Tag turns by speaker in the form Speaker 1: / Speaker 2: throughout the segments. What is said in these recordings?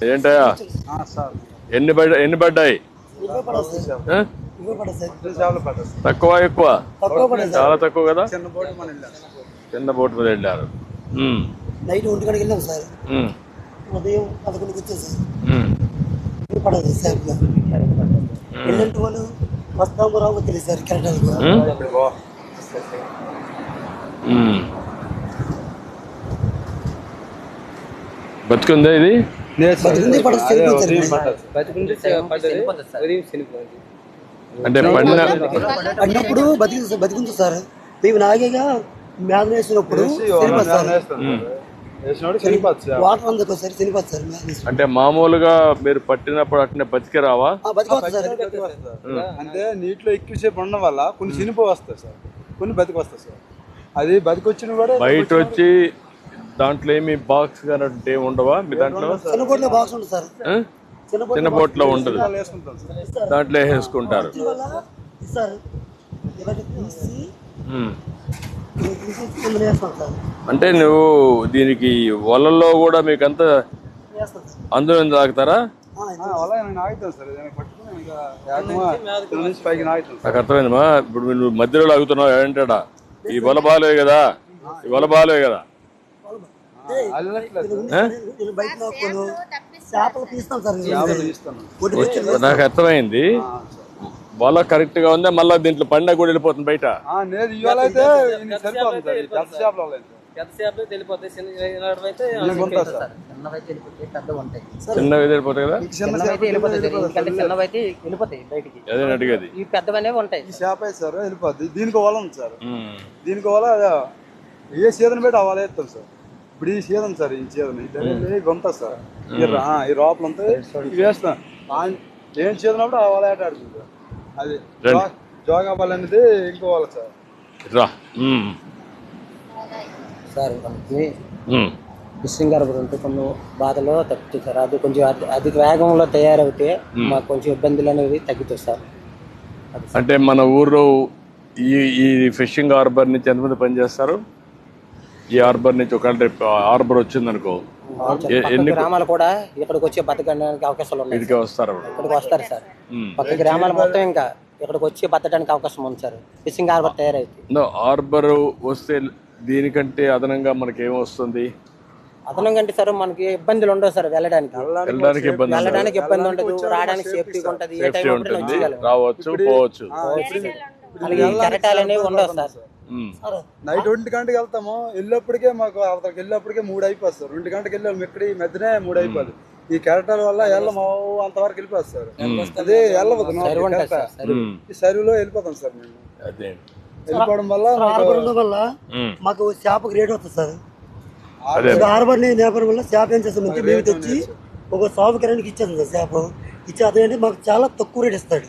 Speaker 1: ఏంటయ్యా?
Speaker 2: సార్.
Speaker 1: ఎన్ని పడ్డా ఎన్ని పడ్డాయి? తక్కువ ఎక్కువ? చాలా తక్కువ కదా?
Speaker 2: చిన్న బోటు
Speaker 1: మీద వెళ్ళారు
Speaker 3: నైట్ ఒంటి గంటకి వెళ్ళాం సార్.
Speaker 1: ఉమ్,
Speaker 3: ఉదయం పదకొండుకి వచ్చాం సార్.
Speaker 1: ఉమ్,
Speaker 3: ఇరవై పడదు సార్. ఎల్లంటి వాళ్ళు వస్తాము రావు తెలియదు సార్ కెరటాలకు
Speaker 1: ఉమ్,
Speaker 2: ఇప్పుడు పో.
Speaker 1: ఉమ్. బతుకుందా ఇది? అంటే పడిన
Speaker 3: అన్నప్పుడు బతికి బతికింది సార్. మేము నాగేగా మేధం వేసినప్పుడు సార్.
Speaker 2: సార్. సార్.
Speaker 3: వాటర్ అందుకు ఒకసారి చనిపోతుంది సార్
Speaker 1: అంటే మామూలుగా మీరు పట్టినప్పుడు అట్నే బతికి రావా?
Speaker 3: సార్.
Speaker 2: సార్. అంటే నీటిలో ఎక్కువసేపు ఉండడం వల్ల కొన్ని చనిపో వస్తాయి సార్. కొన్ని బతికి వస్తాయి సార్. అది బతికొచ్చిన కూడా
Speaker 1: బయట వచ్చి దాంట్లో ఏమి బాక్స్ కానీ ఏమి ఉండవా? మీ దాంట్లో?
Speaker 3: చిన్న బోట్లో
Speaker 1: ఉండదు దాంట్లో వేసుకుంటారు అంటే నువ్వు దీనికి వలల్లో కూడా మీకు అంత అందులో తాగుతారా? నాకు అర్థమైందమ్మా ఇప్పుడు నువ్వు మధ్యలో లాగుతున్నావు ఏంటాడా ఈ వల బాలే కదా. ఈ వల బాలే కదా. నాకు అర్థమైంది. వల కరెక్ట్గా ఉందా? మళ్ళీ దీంట్లో పండగ కూడా వెళ్ళిపోతుంది బయట.
Speaker 2: ఆ, నేను ఇవాళ అయితే ఈయనకి సరిపోతుంది సార్ ఈ పెద్ద చేపలు అవ్వలేదు. సార్
Speaker 4: ఎంతసేపు వెళ్ళిపోతాయి. చిన్న అయితే
Speaker 2: ఈయనకి ఉంటుంది సార్.
Speaker 4: చిన్నవైతే వెళ్ళిపోతాయి పెద్దవి ఉంటాయి.
Speaker 1: కదా? అదే అడిగేది.
Speaker 4: ఈ
Speaker 2: చేప సార్ వెళ్ళిపోద్ది. దీనికి వల ఉంది సార్. దీనికి వల్ల ఏ సీజన్ పెట్టి అవ్వాలి సార్. ఇప్పుడు ఈ సీజన్ సార్ ఈ సీజన్ ఉంటాయి సార్. ఈ ఈ రోపలు ఇవి వేస్తాం. ఏం సీజన్ అప్పుడు అవ్వాలి ఆట ఆడుతుంది సార్. అది
Speaker 1: రండి.
Speaker 2: జోగా బాల్ అనేది ఇంకో వాళ్ళ సార్.
Speaker 1: రా.
Speaker 4: సార్ మనకి ఉంటే కొన్ని బాధలో తగ్గుతుంది సార్. అది కొంచెం అతి- అధిక వేగంలో తయారవుతే మాకు కొంచెం ఇబ్బందులు అనేవి తగ్గుతాయి సార్.
Speaker 1: అంటే మన ఊర్లో ఈ ఈ ఫిషింగ్ హార్బర్ నుంచి ఎంతమంది పనిచేస్తారు? ఈ హార్బర్ నుంచి ఒకవేళ రేపు హార్బర్ వచ్చిందనుకో ఎన్ని
Speaker 4: గ్రామాలు కూడా ఇక్కడికి వచ్చి బతకడానికి అవకాశాలు ఉన్నాయి
Speaker 1: ఇదికే వస్తారు
Speaker 4: ఇక్కడికి వస్తారు సార్. పక్క గ్రామాలు మొత్తం ఇంకా ఇక్కడికి వచ్చి బతకడానికి అవకాశం ఉంది సార్. ఫిషింగ్ హార్బర్ తయారైతే
Speaker 1: నో హార్బర్ వస్తే దీనికంటే అదనంగా మనకి ఏం వస్తుంది?
Speaker 4: అదనం కంటే సార్ మనకి ఇబ్బందులు ఉండవు సార్ వెళ్ళడానికి.
Speaker 1: వెళ్ళడానికి ఇబ్బంది ఉండదు.
Speaker 4: వెళ్ళడానికి ఇబ్బంది ఉండదు. రావడానికి సేఫ్టీగా ఉంటది. ఏ టైం
Speaker 1: సేఫ్టీ ఉంటుంది. రావచ్చు పోవచ్చు.
Speaker 4: అలాగే కెరటాలు అనేవి ఉండవు సార్.
Speaker 2: నైట్ ఒంటి గంటకి వెళ్తాము. వెళ్ళేప్పటికే మాకు అవతలకి వెళ్ళేప్పటికే మూడు అయిపోతుంది సార్. రెండు గంటకి వెళ్ళాము. ఇక్కడ ఈ మధ్యనే మూడు అయిపోదు ఈ కెరటాల వల్ల వెళ్ళము. అంతవరకు వెళ్ళిపోతుంది సార్. అదే వెళ్ళవద్దు. ఈ సరువులో వెళ్ళిపోతాం సార్ మేము.
Speaker 1: అదే.
Speaker 2: వెళ్ళిపోవడం వల్ల
Speaker 3: హార్బర్ ఉండడం వల్ల. మాకు చేపకు రేట్ వస్తుంది సార్. హార్బర్ నేపథ్యం వల్ల చేప ఏం చేస్తామంటే మేము తెచ్చి ఒక సాగు కిరానికి ఇచ్చేస్తాం సార్ చేప. ఇచ్చి అతనంటే మాకు చాలా తక్కువ రేట్ ఇస్తాడు.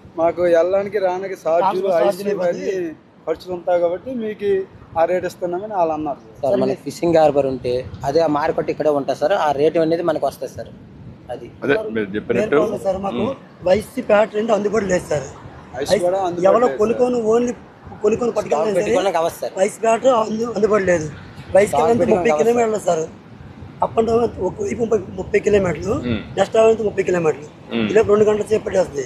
Speaker 2: మాకు వెళ్ళడానికి రానికి ఛార్జీలు ఐసీ అన్ని ఖర్చులు ఉంటాయి కాబట్టి మీకు ఆ రేట్ ఇస్తున్నామని వాళ్ళు అన్నారు. సార్.
Speaker 4: మనకి ఫిషింగ్ హార్బర్ ఉంటే అదే ఆ మార్కెట్ ఇక్కడే ఉంటుంది సార్ ఆ రేటు అనేది మనకు వస్తుంది సార్ అది.
Speaker 3: సార్ మాకు. వైసీ ప్యాట్ రెండు అందుబాటులో లేదు సార్.
Speaker 2: ఐస్ కూడా అందుబాటులో
Speaker 3: ఎవరో కొనుక్కొని ఓన్లీ కొనుక్కొని సరే
Speaker 4: సార్.
Speaker 3: వైస్ ప్యాట్ అందు అందుబాటులో లేదు. వైస్ ముప్పై కిలోమీటర్లు సార్. అప్ అండ్ డౌన్ ఒక వైపు ముప్పై ముప్పై కిలోమీటర్లు. నెక్స్ట్ అవైతే ముప్పై కిలోమీటర్లు. ఇలా రెండు గంటల సేపు పట్టేస్తుంది.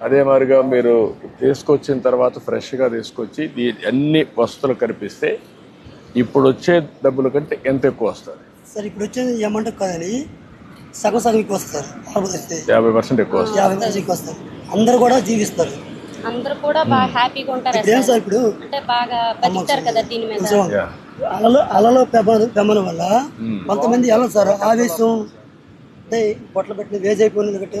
Speaker 1: అదే మాదిరిగా మీరు తీసుకొచ్చిన తర్వాత ఫ్రెష్గా తీసుకొచ్చి దీ అన్ని వస్తువులు కనిపిస్తే ఇప్పుడు వచ్చే డబ్బుల కంటే ఎంత ఎక్కువ వస్తుంది?
Speaker 3: సార్ ఇప్పుడు వచ్చేది ఏమంటే కాదని సగం సగం ఎక్కువ వస్తారు
Speaker 1: యాభై పర్సెంట్. ఎక్కువ వస్తుంది.
Speaker 3: యాభై పర్సెంట్ ఎక్కువ వస్తారు అందరు కూడా జీవిస్తారు.
Speaker 5: అందరూ కూడా బాగా హ్యాపీగా ఉంటారు
Speaker 3: ఏం సార్ ఇప్పుడు?
Speaker 5: అంటే బాగా బతుకుతారు కదా దీని మీద.
Speaker 3: అలలో అలలో పెమ్మన పెమ్మన వల్ల కొంతమంది వెళ్ళదు సార్ ఆవేశం? అంటే పొట్ల పెట్టిన వేజ్ అయిపోయింది కాబట్టి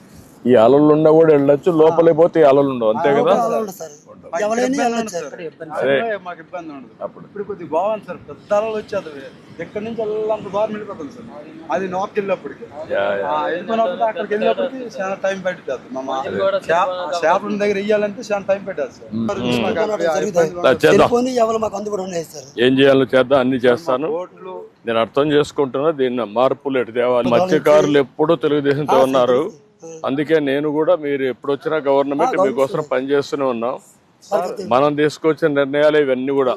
Speaker 1: ఈ అలలు ఉన్నా కూడా వెళ్ళొచ్చు లోపలికి పోతే ఈ అలలు ఉండవు అంతే కదా? అదే.
Speaker 2: మాకు ఇబ్బంది ఉండదు.
Speaker 1: అప్పుడు.
Speaker 2: ఇప్పుడు కొద్దిగా బాగుంది సార్. పెద్ద అలలు వచ్చేది ఎక్కడి నుంచి వెళ్ళాలంత దూరం వెళ్ళిపోతుంది సార్. అది నోకి వెళ్ళినప్పటికి
Speaker 1: యా, యా.
Speaker 2: ఆ, వెళ్ళిపోయినప్పుడు అక్కడికి వెళ్ళినప్పటికి చాలా టైం పట్టుతుంది మా చేపల దగ్గర వెయ్యాలంటే చాలా టైం పెట్టాలి సార్. మాకు అక్కడ ఇబ్బంది
Speaker 1: దా, చేద్దాం.
Speaker 3: టెలిఫోన్ ఎవరు మాకు అందుబాటులో ఉన్నాయి సార్?
Speaker 1: ఏం చేయాలో చేద్దాం అన్ని చేస్తాను. నేను అర్థం చేసుకుంటున్నా దీన్ని మార్పులు ఎటు తేవాలి మత్స్యకారులు ఎప్పుడూ తెలుగుదేశంతో ఉన్నారు. అందుకే నేను కూడా మీరు ఎప్పుడు వచ్చినా గవర్నమెంట్ మీకోసం పనిచేస్తూనే ఉన్నాం. మనం తీసుకొచ్చిన నిర్ణయాలు ఇవన్నీ కూడా.